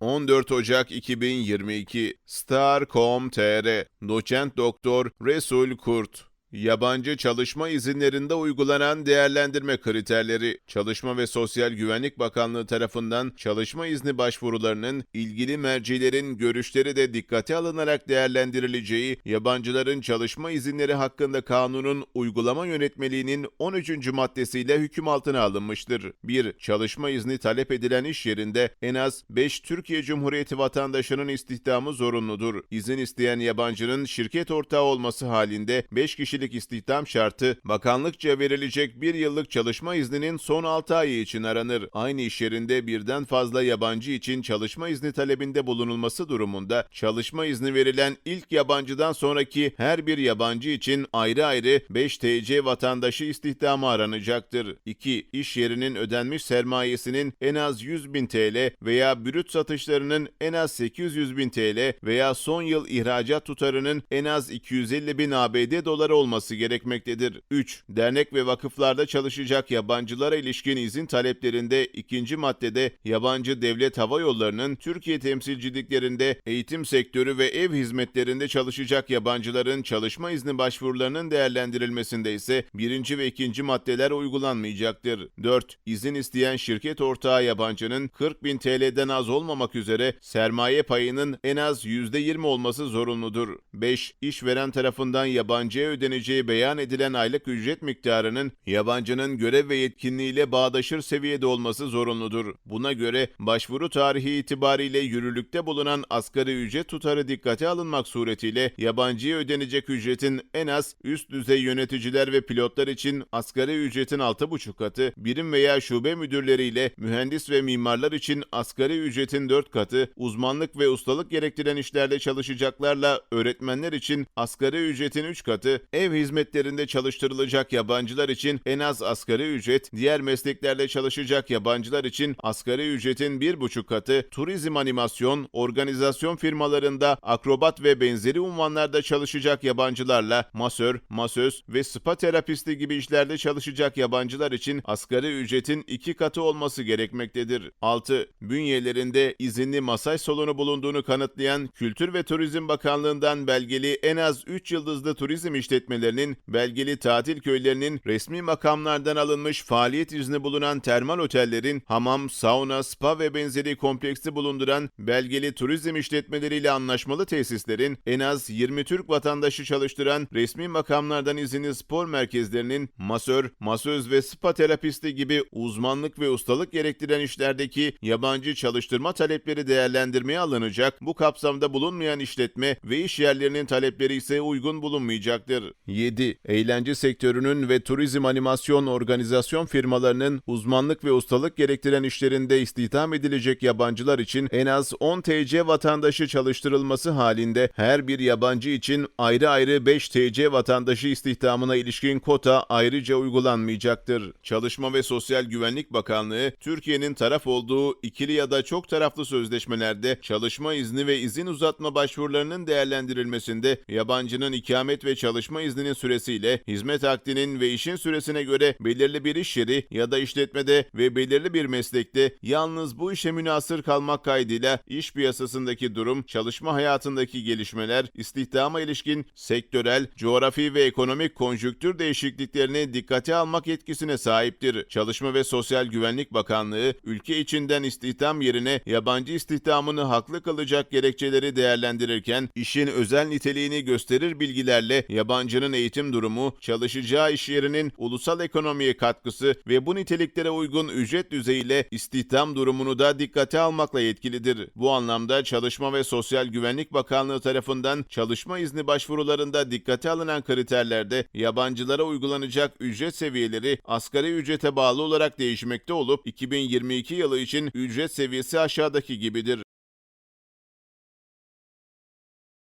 14 Ocak 2022 Star.com.tr Doçent Doktor Resul Kurt Yabancı çalışma izinlerinde uygulanan değerlendirme kriterleri, Çalışma ve Sosyal Güvenlik Bakanlığı tarafından çalışma izni başvurularının ilgili mercilerin görüşleri de dikkate alınarak değerlendirileceği, yabancıların çalışma izinleri hakkında kanunun uygulama yönetmeliğinin 13. maddesiyle hüküm altına alınmıştır. 1. Çalışma izni talep edilen iş yerinde en az 5 Türkiye Cumhuriyeti vatandaşının istihdamı zorunludur. İzin isteyen yabancının şirket ortağı olması halinde 5 kişilik istihdam şartı bakanlıkça verilecek bir yıllık çalışma izninin son 6 ayı için aranır. Aynı iş yerinde birden fazla yabancı için çalışma izni talebinde bulunulması durumunda çalışma izni verilen ilk yabancıdan sonraki her bir yabancı için ayrı ayrı 5 TC vatandaşı istihdamı aranacaktır. 2. İş yerinin ödenmiş sermayesinin en az 100 bin TL veya brüt satışlarının en az 800 bin TL veya son yıl ihracat tutarının en az 250 bin ABD doları olması gerekmektedir. 3. Dernek ve vakıflarda çalışacak yabancılara ilişkin izin taleplerinde ikinci maddede yabancı devlet hava yollarının Türkiye temsilciliklerinde eğitim sektörü ve ev hizmetlerinde çalışacak yabancıların çalışma izni başvurularının değerlendirilmesinde ise birinci ve ikinci maddeler uygulanmayacaktır. 4. İzin isteyen şirket ortağı yabancının 40 bin TL'den az olmamak üzere sermaye payının en az %20 olması zorunludur. 5. İşveren tarafından yabancıya ödeneceği beyan edilen aylık ücret miktarının yabancının görev ve yetkinliğiyle bağdaşır seviyede olması zorunludur. Buna göre başvuru tarihi itibariyle yürürlükte bulunan asgari ücret tutarı dikkate alınmak suretiyle yabancıya ödenecek ücretin en az üst düzey yöneticiler ve pilotlar için asgari ücretin 6,5 katı, birim veya şube müdürleriyle mühendis ve mimarlar için asgari ücretin 4 katı, uzmanlık ve ustalık gerektiren işlerde çalışacaklarla öğretmenler için asgari ücretin 3 katı, ev hizmetlerinde çalıştırılacak yabancılar için en az asgari ücret, diğer mesleklerde çalışacak yabancılar için asgari ücretin 1,5 katı, turizm animasyon, organizasyon firmalarında akrobat ve benzeri unvanlarda çalışacak yabancılarla masör, masöz ve spa terapisti gibi işlerde çalışacak yabancılar için asgari ücretin 2 katı olması gerekmektedir. 6. Bünyelerinde izinli masaj salonu bulunduğunu kanıtlayan Kültür ve Turizm Bakanlığı'ndan belgeli en az 3 yıldızlı turizm işletmelerinin, belgeli tatil köylerinin resmi makamlardan alınmış faaliyet izni bulunan termal otellerin, hamam, sauna, spa ve benzeri kompleksi bulunduran belgeli turizm işletmeleriyle anlaşmalı tesislerin, en az 20 Türk vatandaşı çalıştıran resmi makamlardan izinli spor merkezlerinin, masör, masöz ve spa terapisti gibi uzmanlık ve ustalık gerektiren işlerdeki yabancı çalıştırma talepleri değerlendirmeye alınacak, bu kapsamda bulunmayan işletme ve iş yerlerinin talepleri ise uygun bulunmayacaktır. 7. Eğlence sektörünün ve turizm animasyon organizasyon firmalarının uzmanlık ve ustalık gerektiren işlerinde istihdam edilecek yabancılar için en az 10 TC vatandaşı çalıştırılması halinde her bir yabancı için ayrı ayrı 5 TC vatandaşı istihdamına ilişkin kota ayrıca uygulanmayacaktır. Çalışma ve Sosyal Güvenlik Bakanlığı, Türkiye'nin taraf olduğu ikili ya da çok taraflı sözleşmelerde çalışma izni ve izin uzatma başvurularının değerlendirilmesinde yabancının ikamet ve çalışma izninin süresiyle hizmet akdinin ve işin süresine göre belirli bir iş yeri ya da işletmede ve belirli bir meslekte yalnız bu işe münasır kalmak kaydıyla iş piyasasındaki durum, çalışma hayatındaki gelişmeler, istihdama ilişkin sektörel, coğrafi ve ekonomik konjüktür değişikliklerini dikkate almak yetkisine sahiptir. Çalışma ve Sosyal Güvenlik Bakanlığı, ülke içinden istihdam yerine yabancı istihdamını haklı kılacak gerekçeleri değerlendirirken, işin özel niteliğini gösterir bilgilerle yabancının eğitim durumu, çalışacağı iş yerinin ulusal ekonomiye katkısı ve bu niteliklere uygun ücret düzeyiyle istihdam durumunu da dikkate almakla yetkilidir. Bu anlamda Çalışma ve Sosyal Güvenlik Bakanlığı tarafından çalışma izni başvurularında dikkate alınan kriterlerde yabancılara uygulanacak ücret seviyeleri asgari ücrete bağlı olarak değişmekte olup 2022 yılı için ücret seviyesi aşağıdaki gibidir.